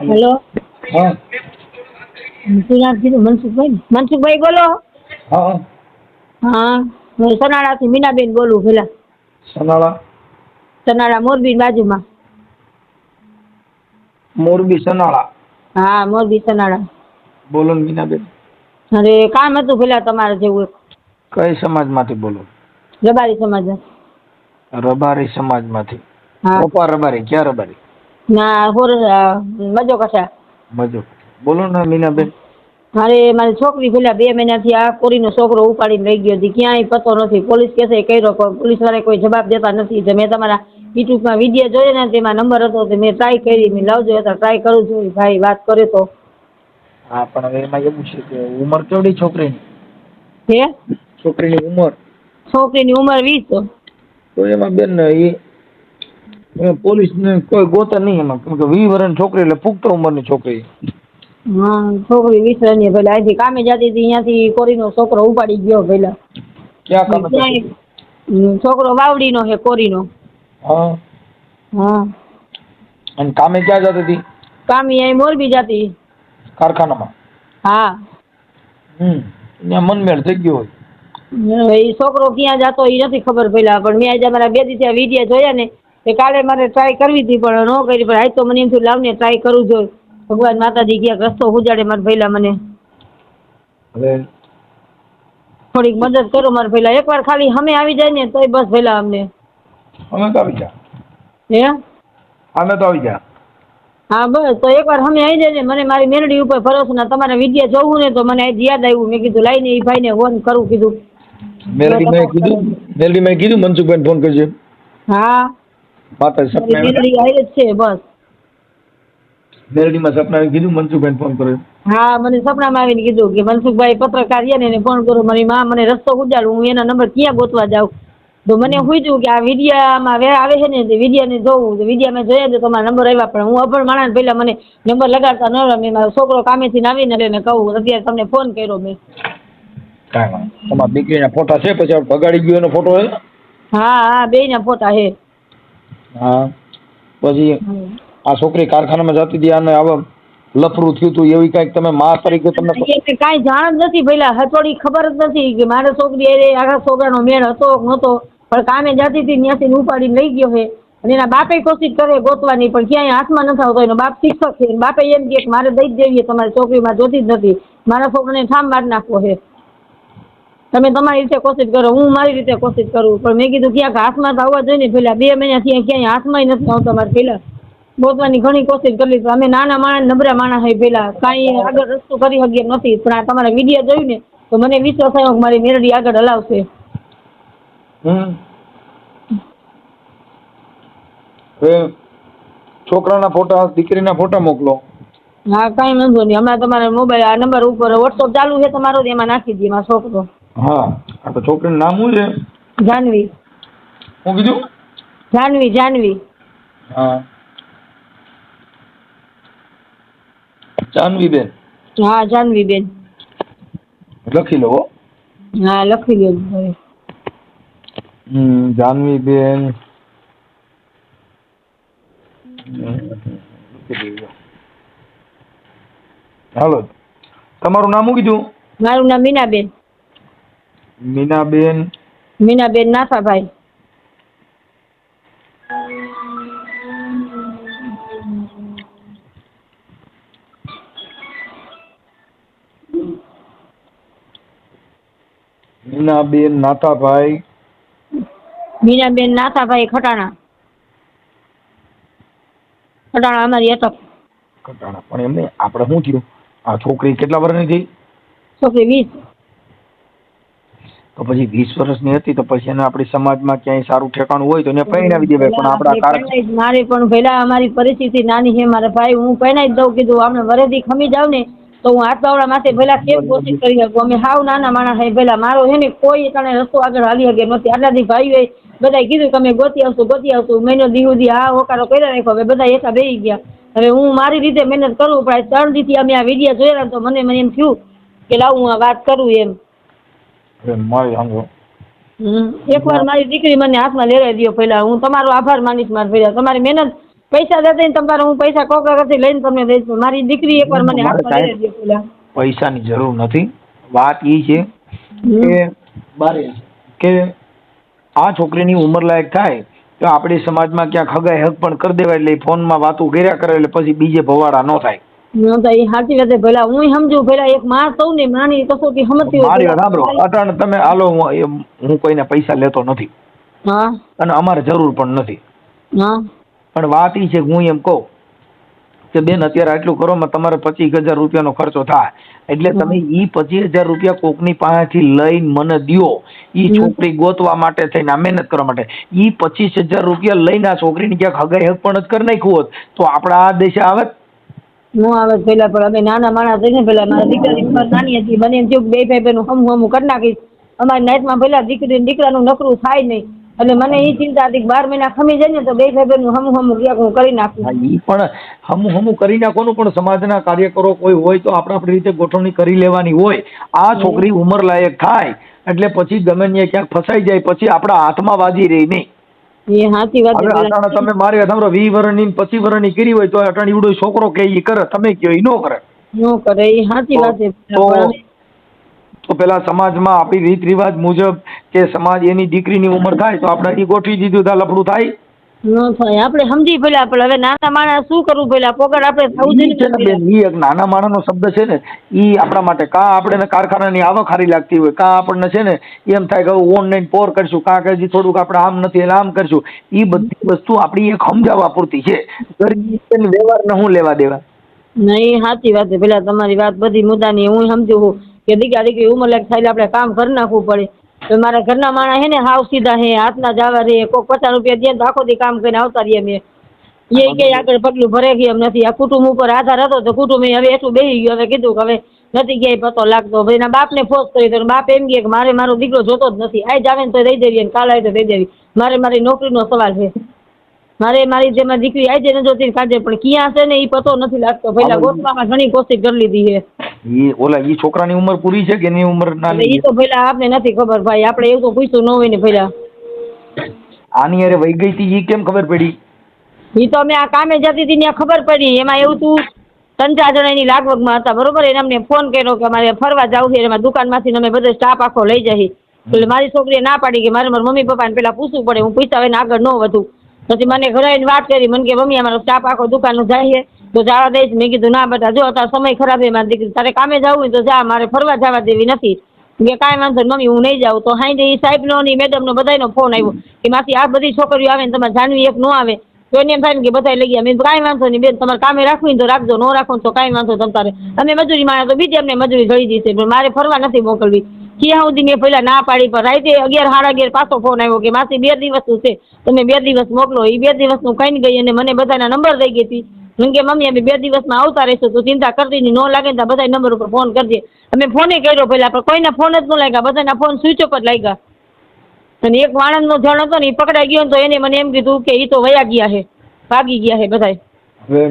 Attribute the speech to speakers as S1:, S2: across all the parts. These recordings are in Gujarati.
S1: હેલો?
S2: હા.
S1: કીધું મનસુખભાઈ મનસુખભાઈ બોલો.
S2: હા.
S1: હા હું સનાળાથી મીનાબેન બોલું પેલા.
S2: સનાળા?
S1: સનાળા મોરબી બાજુમાં.
S2: મોરબી સનાળા?
S1: હા મોરબી સનાળા.
S2: બોલો ને મીનાબેન.
S1: અરે કામ હતું પેલા તમારે જેવું એક.
S2: કઈ સમાજમાંથી બોલો?
S1: રબારી સમાજ
S2: રબારી સમાજમાંથી. ઓપા રબારી ક્યાં રબારી?
S1: ના હોર મજો કસા
S2: મજો બોલો ને મીનાબેન.
S1: મારે મારી છોકરી પેલા બે મહિનાથી આ કોરીનો છોકરો ઉપાડીને લઈ ગયો હતી ક્યાંય પતો નથી. પોલીસ કેસે કર્યો પણ પોલીસવાળા કોઈ જવાબ દેતા નથી. તો મેં તમારા યુટ્યુબમાં વીડિયો જોયો ને તેમાં નંબર હતો તો મેં ટ્રાય કરી. મેં લાવજો હતા ટ્રાય કરું છું. ભાઈ વાત કરે તો.
S2: હા પણ હવે એમાં એવું છે કે ઉંમર કેવડી છોકરીની?
S1: હે?
S2: છોકરીની ઉંમર?
S1: છોકરીની ઉંમર વીસ.
S2: તો એમાં બેન એ પોલીસને કોઈ ગોતા નહીં એમાં. કેમ કે વી વર્ષની છોકરી એટલે પુખ્ત ઉંમરની છોકરી.
S1: હા છોકરી વીસ વર્ષની પેલા અહીંથી કામે જતી હતી અહીંયાથી કોરીનો છોકરો ઉપાડી ગયો પેલા
S2: ક્યાં કામ
S1: છોકરો વાવડીનો છે કોરીનો.
S2: હા.
S1: હા.
S2: અને કામે ક્યાં જતી હતી?
S1: કામી અહીં મોરબી જતી.
S2: કારખાનામાં?
S1: હા.
S2: હમ ત્યાં મનમેળ થઈ ગયો હોય.
S1: એ છોકરો ક્યાં જતો એ નથી ખબર પેલા પણ મેં આજે મારા બે દિવસે વીડિયો જોયા ને તે કાલે મારે ટ્રાય કરવી હતી પણ ન કરી પણ આજ તો મને એમ થયું લાવને ટ્રાય કરું જોઈએ ભગવાન માતાજી ક્યાંક રસ્તો ઉજાડે મારા ભૈલા મને. થોડીક મદદ કરો મારા ભૈલા એકવાર ખાલી અમે આવી જાય ને તોય બસ ભૈલા અમને.
S2: અમે તો આવી જા.
S1: હે?
S2: અમે તો આવી જા.
S1: હા બસ. તો એકવાર અમે આવી જાય ને મને મારી મેરડી ઉપર ભરોસો ના તમારે વિદ્યા જોવું ને તો મને આજ યાદ આવ્યું. મેં કીધું લાઈને એ ભાઈને ફોન કરું કીધું.
S2: મેલડી મેં કીધું મેલડી મેં કીધું મનસુખભાઈ ફોન કરજો.
S1: હા.
S2: માતા સપના
S1: મેલડી આવી જ છે બસ.
S2: મેલડીમાં સપના કીધું મનસુખભાઈ ફોન કર્યો.
S1: હા મને સપનામાં આવીને કીધું કે મનસુખભાઈ પત્રકાર છે ને એને ફોન કરો. મારી માં મને રસ્તો ઉજાડું હું એના નંબર ક્યાં ગોતવા જાઉં? તો મને પૂછ્યું કે આ વિડિયામાં વે આવે છે ને તે વિડિયાને જોવું. તો વિડિયા મેં જોયા તો તમારા નંબર આવ્યા પણ હું અભણ માણસ પહેલા મને નંબર લગાડતા ન રમે મારો છોકરો કામેથી આવીને એટલે મેં કહું. અત્યારે તમને ફોન કર્યો મેં.
S2: કાંઈ વાંધો તમારા દીકરીના ફોટા છે? પછી ભગાડી ગયો એનો ફોટો છે
S1: હા હા બેયના ફોટા છે.
S2: હા. પછી આ છોકરી કારખાનામાં જતી હતી અને આવા લફરું થયું હતું એવી કાંઈક તમે માં તરીકે તમને
S1: એને કાંઈ જાણ જ નથી પેલા હથોડી ખબર જ નથી કે મારા છોકરી એ આખા છોકરાનો મેળ હતો નહોતો. પણ કામે જતી હતી, ત્યાંથી ઉપાડીને લઈ ગયો છે અને એના બાપે કોશિશ કરે ગોતવાની, પણ ક્યાંય હાથમાં નથી આવતો એનો બાપ શિક્ષક છે. બાપે એમ કે મારે દઈ જ દેવી તમારી છોકરીમાં જોતી જ નથી. મારા છોકરાને ઠામ મારી નાખવો છે તમે તમારી રીતે કોશિશ કરો હું મારી રીતે કોશિશ કરું. પણ મેં કીધું ક્યાંક હાથમાં તો આવવા જોઈએ ને પેલા બે મહિનાથી ક્યાંય હાથમાં નથી આવતો મારે પેલા. ગોતવાની ઘણી કોશિશ કરી તો અમે નાના માણસ નબળા માણસ હોય પેલા. કાંઈ આગળ રસ્તો કરી શકીએ નથી પણ આ તમારા વીડિયો જોયું ને તો મને વિશ્વાસ થયો કે મારી મેરડી આગળ હલાવશે.
S2: છોકરાના ફોટા દીકરીના ફોટા મોકલો.
S1: હા કાંઈ વાંધો નહીં. હમણાં તમારા મોબાઈલ આ નંબર ઉપર વોટ્સઅપ ચાલુ છે તમારો એમાં નાખી દઈએ મારો છોકરો
S2: હા આ તો છોકરીનું નામ શું છે
S1: જાનવી
S2: શું કીધું
S1: જાનવી જાનવી
S2: હા જાનવીબેન
S1: હા જાનવી બેન
S2: લખી લો હો.
S1: હા લખી લો.
S2: હમ જાનવી બેન હાલો તમારું નામ શું કીધું
S1: મારું નામ મીનાબેન
S2: મીનાબેન.
S1: મીનાબેન નાથાભાઈ.
S2: મીનાબેન નાથાભાઈ.
S1: મીનાબેન નાથાભાઈ ખટાણા. ખટાણા અમારી અટક
S2: ખટાણા. પણ એમને આપણે શું થયું? આ છોકરી કેટલા વર્ષની થઈ?
S1: છોકરી વીસ.
S2: તો પછી વીસ વર્ષની હતી તો પછી એને આપણી સમાજમાં ક્યાંય સારું ઠેકાણું હોય તો એને પહેરાવી દેવાય. પણ આપણા
S1: મારે પણ પહેલા અમારી પરિસ્થિતિ નાની છે મારા ભાઈ હું પહેરાવી દઉં કીધું આપણે વરેથી ખમી જાવ ને તો હું હાથવાળા માથે પહેલા કેમ કોશિશ કરી શકું? અમે હાવ નાના માણસ હે પહેલા મારો છે ને કોઈ તને રસ્તો આગળ હાલી શકે નથી. આટલાથી ભાઈઓએ બધા કીધું કે અમે ગોતી આવશું ગોતી આવશું. મહિનો દી સુધી હા હોકારો કર્યા રાખ્યો હવે બધા એકા બેસી ગયા. હવે હું મારી રીતે મહેનત કરું પણ ત્રણ દીથી અમે આ વીડિયો જોયેલા તો મને મને એમ થયું કે લાવ હું આ વાત કરું એમ.
S2: મારી
S1: હમ એકવાર મારી દીકરી મને હાથમાં લેરાઈ દો પહેલા. હું તમારો આભાર માનીશ મારે પહેલા તમારી મહેનત પૈસા દેતા ને તમારે હું પૈસા કોકા કરતી લઈને તમને દઈશ પણ મારી દીકરી એકવાર મને
S2: મારે
S1: હાથમાં લેરાઈ દો પેલા
S2: પૈસાની જરૂર નથી. વાત એ છે કે બારે કે આ છોકરીની ઉંમર લાયક થાય તો આપણી સમાજમાં ક્યાંક હગાઈ હક પણ કરી દેવાય એટલે ફોનમાં વાતો કર્યા કરે એટલે પછી બીજે ભવાડા ન થાય.
S1: ન સાચી વાત છે હું સમજુ પેલા એક માં સૌ ને માની કસોટી સમજતી
S2: મારી
S1: પેલા.
S2: સાંભળો અટાણ તમે હાલો હું કોઈને પૈસા લેતો નથી.
S1: હા.
S2: અને અમારે જરૂર પણ નથી.
S1: હા.
S2: પણ વાત એ છે કે હું એમ કહું કે બેન અત્યારે આટલું કરવામાં તમારે પચીસ હજાર રૂપિયાનો ખર્ચો થાય. એટલે તમે ઈ પચીસ હજાર રૂપિયા કોકની પાસેથી લઈને મને દ્યો. ઈ છોકરી ગોતવા માટે થઈને આ મહેનત કરવા માટે. ઈ પચીસ હજાર રૂપિયા લઈને આ છોકરીને ક્યાંક હગાઈ હક પણ જ કરી નાખ્યું હોત તો આપણા આ દેશે આવે
S1: હું આવે પેલા પણ અમે નાના માણસ ને પેલા મારા દીકરાની નાની હતી, મને એમ થયું બે ભાઈ બહેનું હમું હમું કરી નાખીશ. અમારી નાઈટમાં પેલા દીકરી, દીકરાનું નકરું થાય નહીં. એટલે મને એ ચિંતા હતી બાર મહિના ખમી જાય ને તો બે ભાઈ બહેનું હમું હમું ક્યાંક હું કરી નાખું.
S2: એ પણ હમું હમું કરી નાખવાનું પણ સમાજના કાર્યકરો કોઈ હોય તો આપણે આપણી રીતે ગોઠવણી કરી લેવાની હોય. આ છોકરી ઉંમર લાયક થાય, એટલે પછી ગમે ક્યાંક ફસાઈ જાય, પછી આપણા હાથમાં વાજી રહી નહીં.
S1: એ સાચી વાત
S2: હવે. અટાણે તમે મારી ને પચીસ વર્ષની કરી હોય તો અટાણે ઈવડો છોકરો કે ઈ કરે તમે કયો ઈ નો કરે
S1: ન કરે એ સાચી વાત છે
S2: તો તો પેલા સમાજમાં આપણી રીત રિવાજ મુજબ કે સમાજ એની દીકરીની ઉંમર થાય તો આપણે ઈ ગોઠવી દીધું તા લફડું થાય
S1: ન થાય. આપણે સમજી પેલા આપણે હવે નાના માણસ શું કરવું પેલા પોગટ આપણે થવું
S2: જોઈએ ને બેન, ઈ એક નાના માણસનો શબ્દ છે ને ઈ આપણા માટે કા આપણે કારખાનાની આવક હારી લાગતી હોય કા આપણને છે ને એમ થાય કે ઓનલાઈન પોર કરશું કા કે થોડુંક આપણે આમ નથી એટલે આમ કરશું. ઈ બધી વસ્તુ આપણી એક સમજાવવા પૂરતી છે. વ્યવહાર વ્યવહારને હું લેવા દેવા?
S1: નહીં સાચી વાત છે. પેલા તમારી વાત બધી મુદ્દાની હું સમજુ છું કે દીકરા દીકરી ઉંમર લાયક થાય આપણે કામ કરી નાખવું પડે. મારા ઘરના માણસ હે ને હાવ સીધા હે હાથના જાવા રે કોક પચાસ રૂપિયા દે તો આખો દી કામ કરીને આવતા રહીએ અમે. એ કે આગળ પગલું ભરે કે એમ નથી. આ કુટુંબ ઉપર આધાર હતો તો કુટુંબ હવે એટલું બેસી ગયું. હવે કીધું કે હવે નથી ક્યાંય પતો લાગતો. ભાઈ એના બાપને ફોર્સ કરી તો બાપ એમ કે મારે મારો દીકરો જોતો જ નથી. આજ આવે ને તો દઈ દેવી અને કાલ આવે તો દઈ દેવી. મારે મારી નોકરીનો સવાલ છે. મારે મારી જેમાં દીકરી આજે ન જોતી કાજે પણ ક્યાં છે ને એ પતો નથી લાગતો. પેલા
S2: હવે-
S1: ગોતવામાં ઘણી કોશિશ કરી લીધી છે.
S2: ઈ ઓલા ઈ છોકરાની ઉંમર પૂરી છે કે એની ઉંમર નાની
S1: ઈ તો પેલા આપને નથી ખબર ભાઈ. આપણે એવું તો પૂછ્યું ન હોય ને પેલા
S2: આની અરે વહી ગઈ હતી ઈ કેમ ખબર પડી?
S1: ઈ તો અમે આ કામે જતી હતી ત્યાં ખબર પડી. એમાં એવું તું ત્રણ ચાર જણા એની લાગવગમાં હતા બરોબર? એને અમને ફોન કર્યો કે અમારે ફરવા જવું છે એમાં દુકાનમાંથી અમે બધો સ્ટાફ આખો લઈ જઈ એટલે મારી છોકરીએ ના પાડી કે મારે મારા મમ્મી પપ્પાને પેલા પૂછવું પડે. હું પૂછતા હોય ને આગળ ન વધું. પછી મને ઘરે વાત કરી મને કે મમ્મી અમારો સ્ટાફ આખો દુકાનનું જાય તો જવા દઈશ મેં કીધું, ના બેટા, જો તારો સમય ખરાબ છે દીકરી, તારે કામે જવું હોય તો જા, મારે ફરવા જવા દેવી નથી. કે કાંઈ વાંધો મમ્મી, હું નહીં જાઉં. તો હાઈ એ સાહેબનો ને મેડમનો બધાયનો ફોન આવ્યો કે માસી, આ બધી છોકરીઓ આવે ને તમારે જાનવી એક ન આવે. તો એને એમ થાય ને કે બધા લઈ ગયા. મેં કાંઈ વાંધો નહીં બેન, તમારે કામે રાખવી તો રાખજો, ન રાખો તો કાંઈ વાંધો તમ તારે અમે મજૂરી માં તો બીજી અમને મજૂરી જળી દીધી પણ મારે ફરવા નથી મોકલવી. ક્યાં સુધી મેં પહેલા ના પાડી, પણ રાતે અગિયાર, સાડા અગિયાર પાછો ફોન આવ્યો કે માસી, બે દિવસનું છે, તમે બે દિવસ મોકલો. એ બે દિવસનું કઈ ગઈ અને મને બધાના નંબર દઈ ગઈ હતી. મને કે મમ્મી અમે બે દિવસમાં આવતા રહીશું તું ચિંતા કરતી નહીં ન લાગે ત્યાં બધા નંબર ઉપર ફોન કરજે. અમે ફોને કર્યો પહેલા પણ કોઈને ફોન જ ન લાગ્યા બધાના ફોન સ્વિચ ઓફ જ લાગ્યા. અને એક વાણંદનો જણ હતો ને એ પકડાઈ ગયો ને તો એને મને એમ કીધું કે એ તો વયા ગયા છે ભાગી ગયા છે બધા
S2: હવે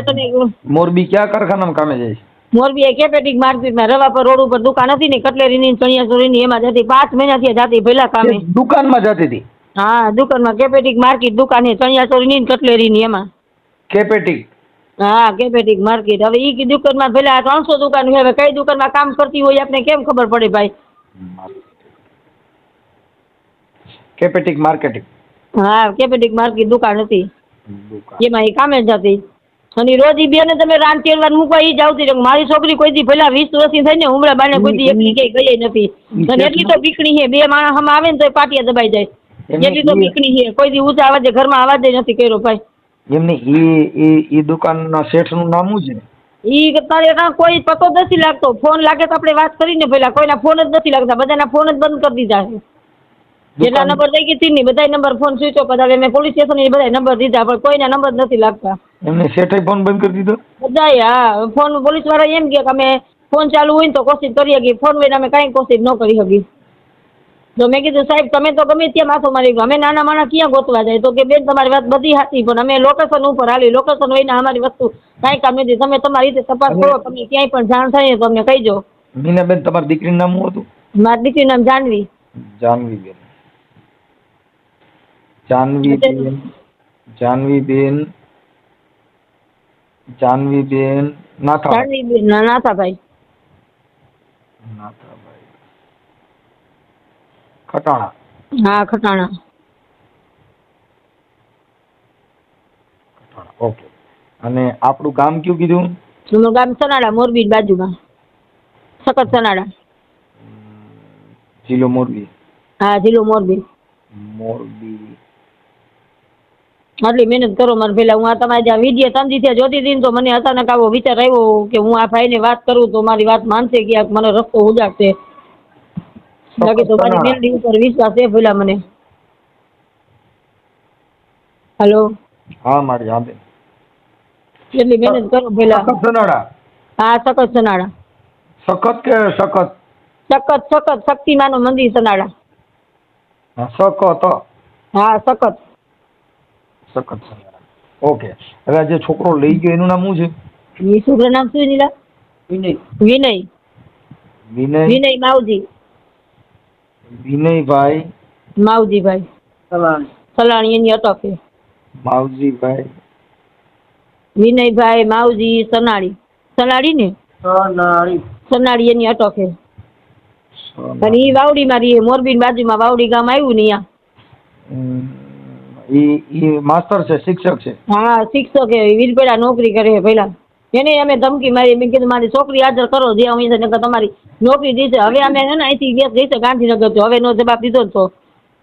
S1: એટલે
S2: મોરબી ક્યાં કારખાનામાં કામે જાય
S1: મોરબી એ કેપેટિક માર્કેટમાં રવા પર રોડ ઉપર દુકાન હતી ને કટલેરીની ચણિયાચોળીની એમાં જતી પાંચ મહિનાથી જતી પહેલા કામે.
S2: દુકાનમાં જતી હતી?
S1: હા દુકાનમાં કેપેટિક માર્કેટ દુકાન છે ચણિયાચોળીની ને કટલેરીની એમાં.
S2: કેપેટિક
S1: હા કેપેટિક માર્કેટ. હવે ઈ દુકાનમાં પેલા ત્રણસો દુકાન હવે કઈ દુકાનમાં કામ કરતી હોય આપને કેમ ખબર પડે ભાઈ?
S2: કેપેટિક માર્કેટિંગ?
S1: હા કેપેટિક માર્કેટ દુકાન હતી. એમાં એ કામે જ હતી. અને રોજ ઈ બેને તમે રાન તેલવાર મૂકવા ઈ જ આવતી રહે. મારી છોકરી કોઈ દી પેલા વીસ વર્ષની થઈ ને ઉમરા બાને કોઈ દી એકલી કઈ ગઈ નથી. અને એટલી તો બીકણી છે. બે માણસ હમ આવે ને તો પાટિયા દબાઈ જાય. એટલી તો બીકણી છે. કોઈ દી ઊંચા અવાજે ઘરમાં અવાજ નથી કર્યો ભાઈ.
S2: એમને ઈ ઈ ઈ દુકાનના શેઠનું નામ શું છે?
S1: ઈ તારે કોઈ પતો જ નથી લાગતો. ફોન લાગે તો આપણે વાત કરીને પેલા કોઈના ફોન જ નથી લાગતા. બધાના ફોન જ બંધ કરી દીધા છે. જેટલા નંબર લઈ ગઈ હતી ને બધા નંબર ફોન સ્વિચ ઓફ હતા મેં પોલીસ સ્ટેશન બધા નંબર દીધા પણ કોઈના નંબર નથી લાગતા.
S2: એમને શેઠે ફોન બંધ કરી દીધો?
S1: બધા હા. ફોન પોલીસવાળા એમ કે અમે ફોન ચાલુ હોય ને તો કોશિશ કરી કે ફોન વગર અમે કાંઈ કોશિશ ન કરી શકીએ. તો મેં કીધું સાહેબ તમે તો ગમે ત્યાં માથો મારી અમે નાના માણસ ક્યાં ગોતવા જાય? તો કે બેન તમારી વાત બધી સાચી પણ અમે લોકેશન ઉપર હાલી લોકેશન હોય ને અમારી વસ્તુ કાંઈ કામ નથી. તમે તમારી રીતે તપાસ કરો તમને ક્યાંય પણ જાણ થાય તો અમને કહીજો.
S2: મીનાબેન તમારી દીકરીનું નામ શું હતું?
S1: મારી દીકરીનું નામ જાનવી.
S2: જાનવીબેન. જાનવીબેન જાનવીબેન જાનવીબેન નાથા
S1: જાનવી ના નાથાભાઈ.
S2: નાથાભાઈ. ખટાણા.
S1: હા ખટાણા.
S2: ખટાણા ઓકે. અને આપણું ગામ કયું કીધું?
S1: તમારું ગામ સનાડા મોરબી બાજુમાં. સખત સનાડા.
S2: જિલ્લો મોરબી.
S1: હા જિલ્લો મોરબી.
S2: મોરબી.
S1: આટલી મહેનત કરો મારે પેલા હું આ તમારી જ્યાં વીડિયો સમજી ત્યાં જોતી હતી તો મને અચાનક આવો વિચાર આવ્યો કે હું આ ભાઈને વાત કરું તો મારી વાત માનશે કે મને રસ્તો ઉજાડશે બાકી તમારી મારી ઉપર વિશ્વાસ છે પેલા મને. હેલો?
S2: હા મારી હા
S1: એટલી મહેનત કરો પેલા
S2: સખત સનાડા
S1: હા સખત સનાડા
S2: સખત કે સખત?
S1: સખત સખત શક્તિમાનો મંદિર સનાડા
S2: સખત.
S1: હા સખત.
S2: સખત સનાડા ઓકે. હવે આ જે છોકરો લઈ ગયો એનું નામ શું છે?
S1: એ છોકરા નામ શું નીલા? વિનય. વિનય.
S2: વિનય.
S1: વિનય માવજી.
S2: વિનયભાઈ.
S1: માવજીભાઈ. સલાણી. એની અટકે
S2: માવજીભાઈ.
S1: વિનયભાઈ માવજી સનાળી. સનાળી ને? સનાળી. એની અટકે અને ઈ વાવડીમાં રહીએ મોરબી બાજુમાં વાવડી ગામ આવ્યું ને અહીંયા
S2: ઈ ઈ માસ્ટર છે શિક્ષક છે.
S1: હા શિક્ષક એ વીરપેડા નોકરી કરે પેલા પહેલા. એને અમે ધમકી મારી મેં કીધું મારી છોકરી હાજર કરો જે હું નકર તમારી નોકરી દીધે હવે અમે છે ને અહીંથી ગેસ જઈશે ગાંધીનગર તો હવે નો જવાબ દીધો તો.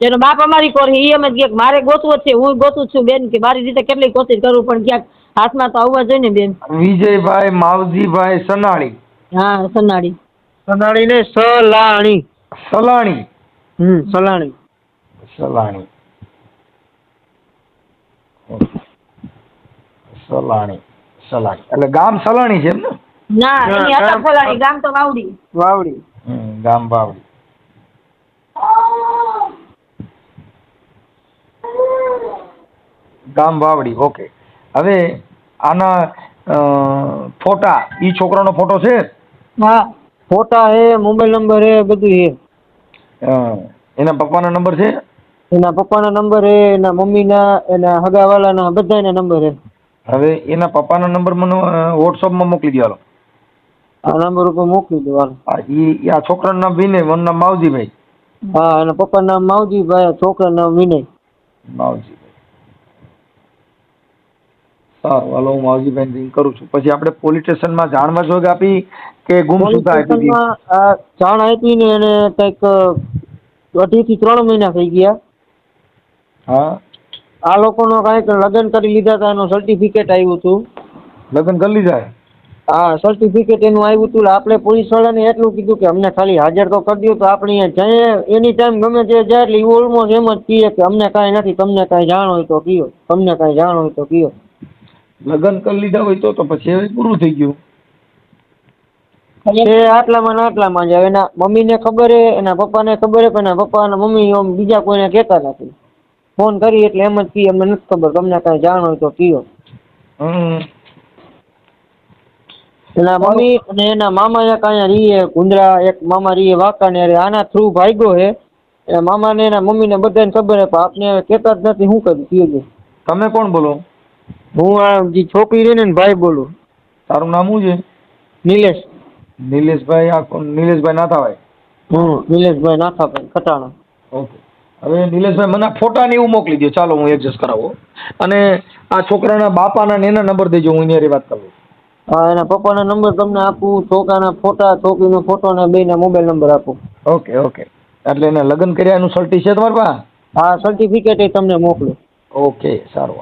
S1: તેનો બાપ અમારી કોર એ એમ જ કે મારે ગોતવું જ છે હું ગોતું જ છું બેન કે મારી રીતે કેટલી કોશિશ કરું પણ ક્યાંક હાથમાં તો આવવા જોઈએ ને બેન.
S2: વિજયભાઈ માવજીભાઈ સનાળી
S1: હા સનાળી
S3: સનાળી ને સલાણી.
S2: સલાણી.
S3: હમ સલાણી.
S2: સલાણી. સલાણી. સલાણી એટલે ગામ સલાણી છે એમ ને?
S1: એની ગામ તો વાવડી.
S3: વાવડી.
S2: હમ, ગામ બાવડી ગામ વાવડી ઓકે. હવે આના ફોટા ઈ છોકરાનો ફોટો છે?
S1: હા.
S3: ફોટા હે મોબાઈલ નંબર હે બધું હે.
S2: એના પપ્પાનો નંબર છે?
S3: એના પપ્પાનો નંબર હે એના મમ્મીના એના હગાવાલાના બધાના નંબર હે.
S2: હવે એના પપ્પાનો નંબર મને વોટ્સઅપમાં મોકલી દો હાલો.
S3: આ નંબર ઉપર મોકલી દો હાલો.
S2: આ ઈ આ છોકરાનું નામ વિનય મારું નામ માવજીભાઈ.
S3: હા એના પપ્પાનું નામ માવજીભાઈ છોકરાનું નામ વિનય.
S2: માવજીભાઈ. સારું હાલો હું માવજીભાઈ રિંગ કરું છું. પછી આપણે પોલીસ સ્ટેશનમાં જાણ મજોગ આપી કે ગુમસુદા આપી દીધી?
S3: સ્ટેશનમાં આ જાણ આપી ને એને કંઈક અઢી થી ત્રણ મહિના થઈ ગયા.
S2: હા.
S3: આ લોકોનો કાંઈક લગ્ન કરી લીધા હતા એનું સર્ટિફિકેટ આવ્યું હતું
S2: લગ્ન કરી લીધા હે?
S3: સર્ટિફિકેટ એનું આવ્યું હતું આપણે પોલીસ વાળાને એટલું કીધું કે અમને ખાલી હાજર તો કરી દો તો આપણે જઈએ. એની ટાઈમ ગમે તે જાય એટલે એ ઓલમોસ્ટ એમ જ કહીએ કે અમને કાંઈ નથી તમને કાંઈ જાણ હોય તો કયો તમને કાંઈ જાણ હોય તો કયો
S2: લગ્ન કરી લીધા હોય તો તો પછી હવે પૂરું થઈ ગયું.
S3: એ આટલામાં ને આટલામાં જ એના મમ્મીને ખબર હે એના પપ્પાને ખબર હે પણ એના પપ્પા અને મમ્મી બીજા કોઈને કહેતા નથી. ફોન કરી એટલે એમ જ કહીએ અમને નથી ખબર તમને કાંઈ જાણ હોય તો
S2: હમ.
S3: એના મમ્મી અને એના મામા એક અહીંયા રીએ ગુંદરા એક મામા રહીએ વાંકાનેર આના થ્રુ ભાગ્યો હે. એના મામાને એના મમ્મીને બધાને ખબર હે પણ આપને કહેતા જ નથી શું કર્યું કયો
S2: તમે કોણ બોલો?
S3: હું આ જે છોકરી રહી ને ભાઈ બોલું.
S2: તારું નામ શું છે?
S3: નિલેશ.
S2: નિલેશભાઈ આ? નિલેશભાઈ નાથાભાઈ?
S3: હમ નિલેશભાઈ નાથાભાઈ ખટાણા.
S2: ઓકે. હવે નિલેશભાઈ મને ફોટાને ફોટા એવું મોકલી દો ચાલો હું એડજસ્ટ કરાવો અને આ છોકરાના બાપાના ને એના નંબર દેજો હું એની વાત કરું.
S3: હા એના પપ્પાના નંબર તમને આપું છોકરાના ફોટા છોકરીનો ફોટો અને બેના મોબાઈલ નંબર આપું.
S2: Okay okay. એટલે એને લગ્ન કર્યા એનું સર્ટી છે તમારી પાસે?
S3: હા સર્ટિફિકેટ તમને મોકલું.
S2: ઓકે સારું